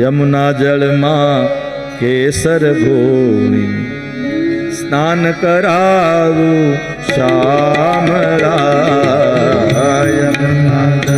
યમુના જળમાં કેસર ભૂમિ સ્નાન કરાવું શામળા યમુના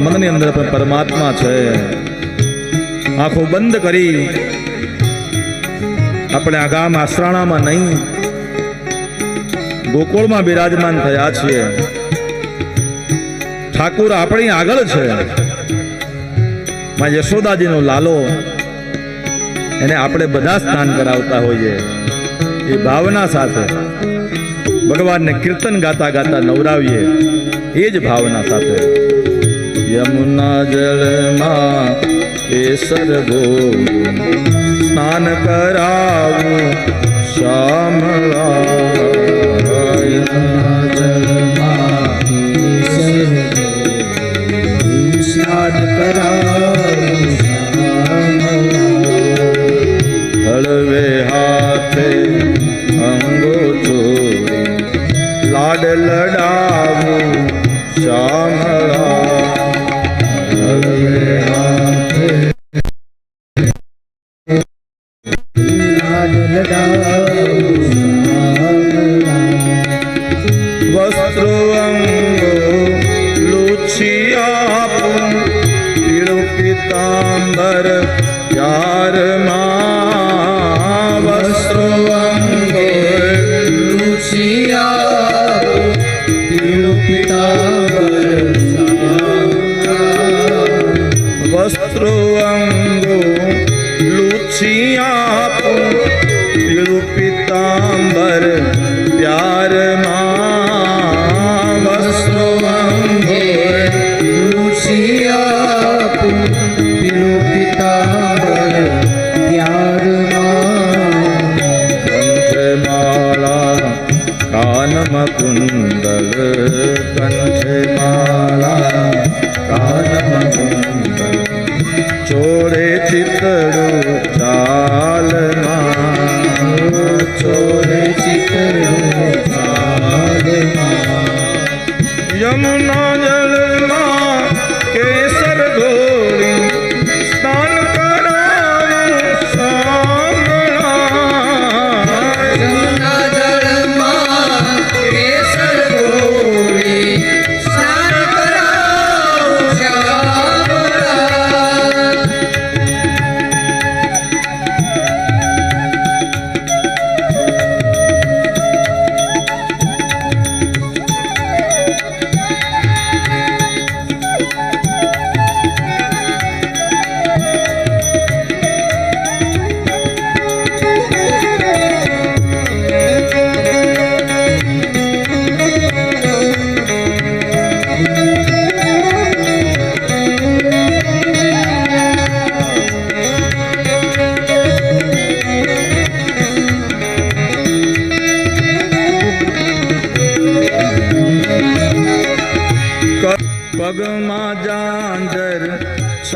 મનની અંદર પણ પરમાત્મા છે. આંખો બંધ કરી. આપણે આ ગામ આસરાણામાં નહીં. ગોકુળમાં બિરાજમાન થયા છીએ. ઠાકુર આપણી આગળ છે. માં યશોદાજીનો લાલો. એને આપણે બધા સ્નાન કરાવતા હોઈએ. એ ભાવના સાથે ભગવાનને કીર્તન ગાતા ગાતા નવરાવીએ. એ જ ભાવના સાથે. યમુના જલમાં કેસર ભોગ સ્નાન કરાવું શ્યામળા યમુના જળમાં કેસર ગોળી સ્નાન કરાવું. હળવે હાથે અંગો છો લાડ લડાવું શ્યામળા કાનમાં કંઠે માલા કાનમ કુંડલ ચોરે ચિતડું ચાલમાં ચોરે ચિતરું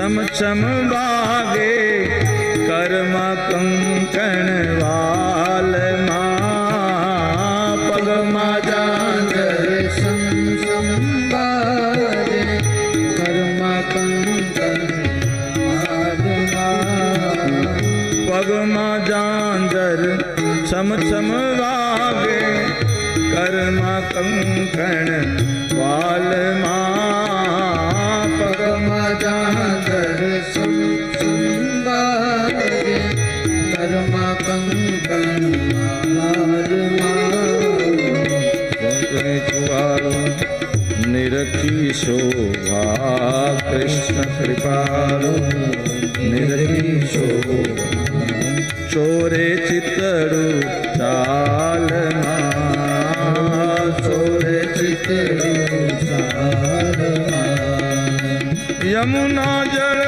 છમ છમ વાગે કર્મ કંકણ વાલમાં પગમાં જાંજર સમ સંવાદે કર્મા કંકણ. પગમાં જાંજર છમ છમ વાગે કર્મા પગમાં સમ સંવાદે કર્મા કંકણ નિરખી શોભા કૃષ્ણ કૃપાળો નિરખી શોભા ચોરે ચિતડું ચાલમાં યમુના જળમાં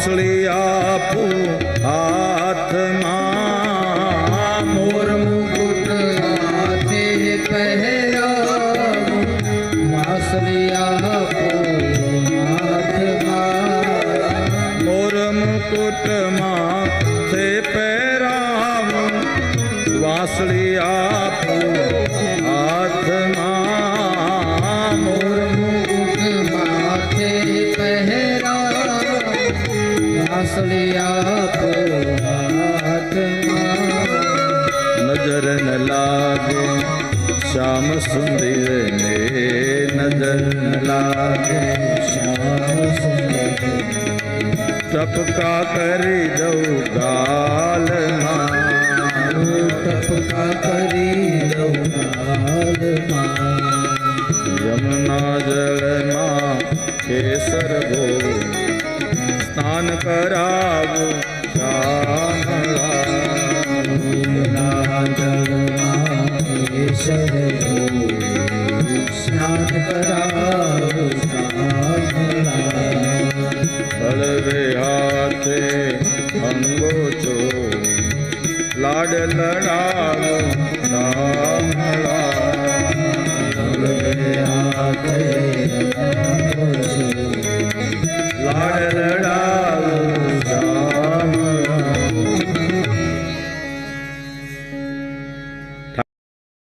વાસળી આપું હાથમાં. મોર મુકુટ હાથે પહેરાવું. વાસલિયા હાથમાં મોર મુકુટમાં તે પહેરાવું. વાસળી આપું સુંદર ને નજર લાગે ટપકા કરી દઉં ગાલમાં ટપકા કરી દઉં ગાલમાં યમુના જળમાં કેસર ગો સ્નાન કરાવું સ્નાન કરાવું. હળવે હાથે અંગો છો લાડ લડાવો